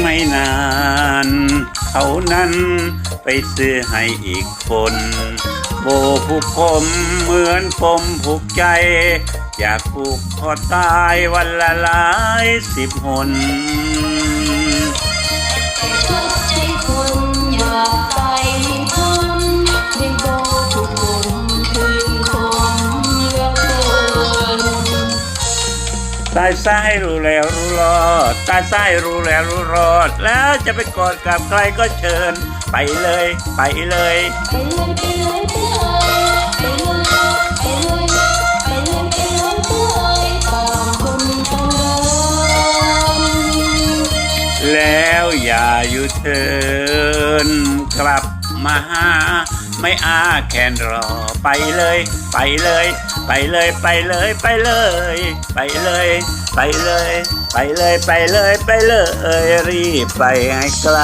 ไม่นาน เขานั้นไปซื้อให้อีกคน โบผูกผมเหมือนผมผูกใจ อยากผูกคอตายวันละหลายสิบหนทุกใจคนอยาก ตายซ้ายรู้แล้วรู้รอดตายซ้ายรู้แล้วรู้รอด แล้วจะไปกอดกับใครก็เชิญ ไปเลย ไปเลยไปเลยไปเลยไปเลยไปเลยตางคนต่างเดินแล้วอย่าอยู่เทินกลับ มาหา ไม่อาแคนรอไปเลย ไปเลย ไปเลยไปเลยไปเลย ไปเลย ไปเลย ไปเลยไปเลยไปเลยรีบไปให้ไกล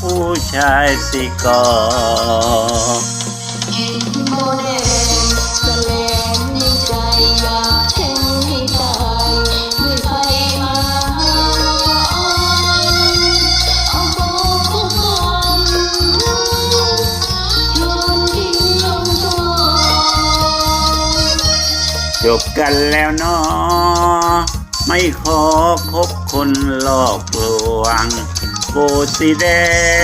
ผู้ชายสิกอ จบกันแล้วเนอไม่ขอคบคนหลอกลวงโบสีแด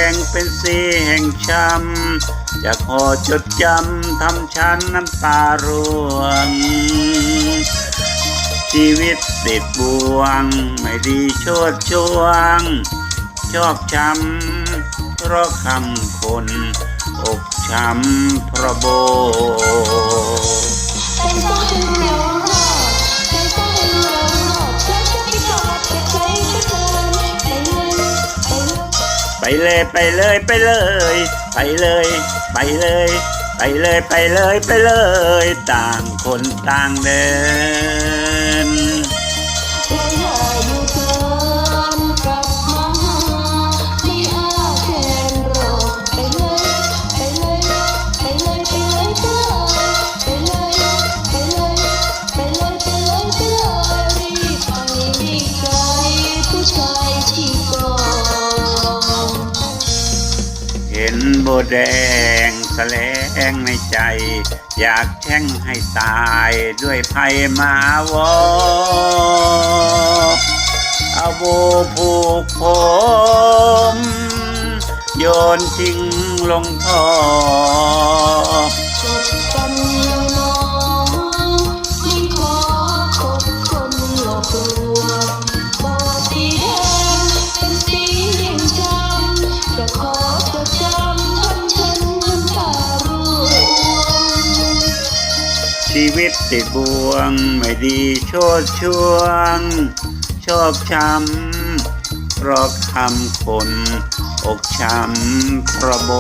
งเป็นสีแห่งช้ำจะขอจดจำทำฉันน้ำตาร่วง ชีวิตติดบ่วง ไม่ดีโชดช่วง ชอกช้ำเพราะคำคน อกช้ำเพราะโบ เลยไปเลยไปเลย ไปเลย ไปเลย ไปเลยไปเลยไปเลย ต่างคนต่างเดิน โบแดงแสลงในใจ อยากแช่งให้ตายด้วยไพ่มาวอเอาโบผูกผมโยนทิ้งลงท่อ ชีวิตติดบ่วง ไม่ดีโชดช่วง ชอบช้ำเพราะคำคน อกช้ำเพราะโบ